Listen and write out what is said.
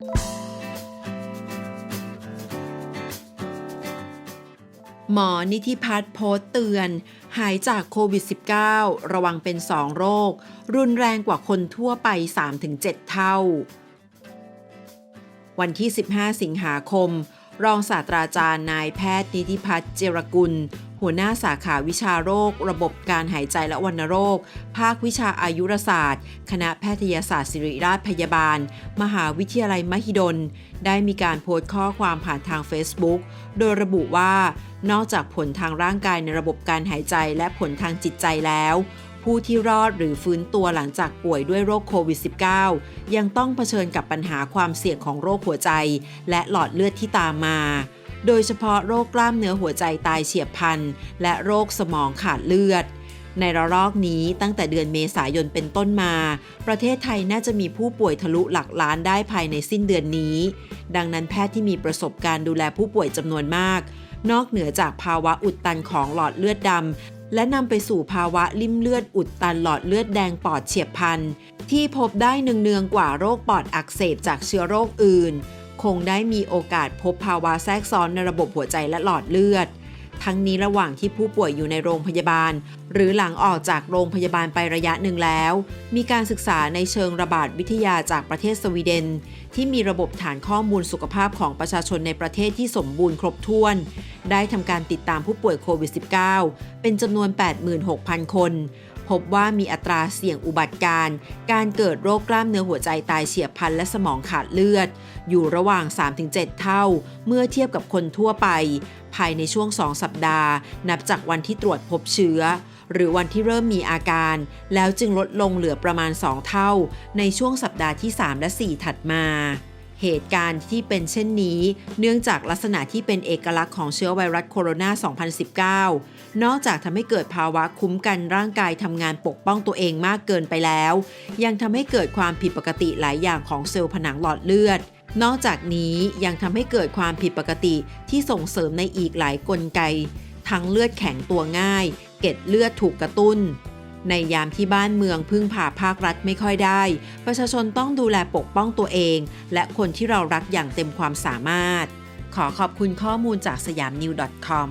หมอนิธิพัฒน์โพสต์เตือน หายจากโควิด -19 ระวังเป็น 2 โรค รุนแรงกว่าคนทั่วไป 3-7 เท่า วันที่ 15 สิงหาคม รองศาสตราจารย์นายแพทย์นิธิพัฒน์เจรกุล หัวหน้าสาขาวิชาโรค ระบบการหายใจและวัณโรค ภาควิชาอายุรศาสตร์ คณะแพทยศาสตร์ศิริราชพยาบาล มหาวิทยาลัยมหิดล ได้มีการโพสต์ข้อความผ่านทาง Facebook โดยระบุว่า นอกจากผลทางร่างกายในระบบการหายใจและผลทางจิตใจแล้ว ผู้ที่รอดหรือฟื้นตัวหลังจากป่วยด้วยโรคโควิด -19 ยังต้องเผชิญกับปัญหาความเสี่ยงของโรคหัวใจ และหลอดเลือดที่ตามมา โดยเฉพาะโรคกล้ามเนื้อหัวใจตายเฉียบพลัน และโรคสมองขาดเลือดในระลอกนี้ตั้งแต่เดือนเมษายนเป็นต้นมา ประเทศไทยน่าจะมีผู้ป่วยทะลุหลักล้านได้ภายในสิ้นเดือนนี้ ดังนั้นแพทย์ที่มีประสบการณ์ดูแลผู้ป่วยจำนวนมาก นอกเหนือจากภาวะอุดตันของหลอดเลือดดำ และนำไปสู่ภาวะลิ่มเลือดอุดตันหลอดเลือดแดงปอดเฉียบพลัน ที่พบได้เนืองๆกว่าโรคปอดอักเสบจากเชื้อโรคอื่น คงได้มีโอกาสพบภาวะแทรกซ้อนในระบบหัวใจและหลอดเลือด ทั้งนี้ระหว่างที่ผู้ป่วยอยู่ในโรงพยาบาล หรือหลังออกจากโรงพยาบาลไประยะหนึ่งแล้ว มีการศึกษาในเชิงระบาดวิทยาจากประเทศสวีเดน ที่มีระบบฐานข้อมูลสุขภาพของประชาชนในประเทศที่สมบูรณ์ครบถ้วน ได้ทำการติดตามผู้ป่วยโควิด -19 เป็นจำนวน 86,000 คน พบว่ามีอัตราเสี่ยงอุบัติการ การเกิดโรคกล้ามเนื้อหัวใจตายเฉียบพลันและสมองขาดเลือด อยู่ระหว่าง 3-7 เท่า เมื่อเทียบกับคนทั่วไป ภายในช่วง 2 สัปดาห์ นับจากวันที่ตรวจพบเชื้อ หรือวันที่เริ่มมีอาการ แล้วจึงลดลงเหลือประมาณ 2 เท่า ในช่วงสัปดาห์ที่ 3 และ 4 ถัดมา เหตุการณ์ที่เป็นเช่นนี้ เนื่องจากลักษณะที่เป็นเอกลักษณ์ของเชื้อไวรัสโคโรนา 2019 นอกจากทำให้เกิดภาวะคุ้มกันร่างกายทำงานปกป้องตัวเองมากเกินไปแล้ว ยังทำให้เกิดความผิดปกติหลายอย่างของเซลล์ผนังหลอดเลือด นอกจากนี้ยังทำให้เกิดความผิดปกติที่ส่งเสริมในอีกหลายกลไก ทั้งเลือดแข็งตัวง่าย เกล็ดเลือดถูกกระตุ้น ในยามที่บ้านเมืองพึ่งพาภาครัฐไม่ค่อยได้ ประชาชนต้องดูแลปกป้องตัวเอง และคนที่เรารักอย่างเต็มความสามารถ ขอขอบคุณข้อมูลจากสยามนิว .com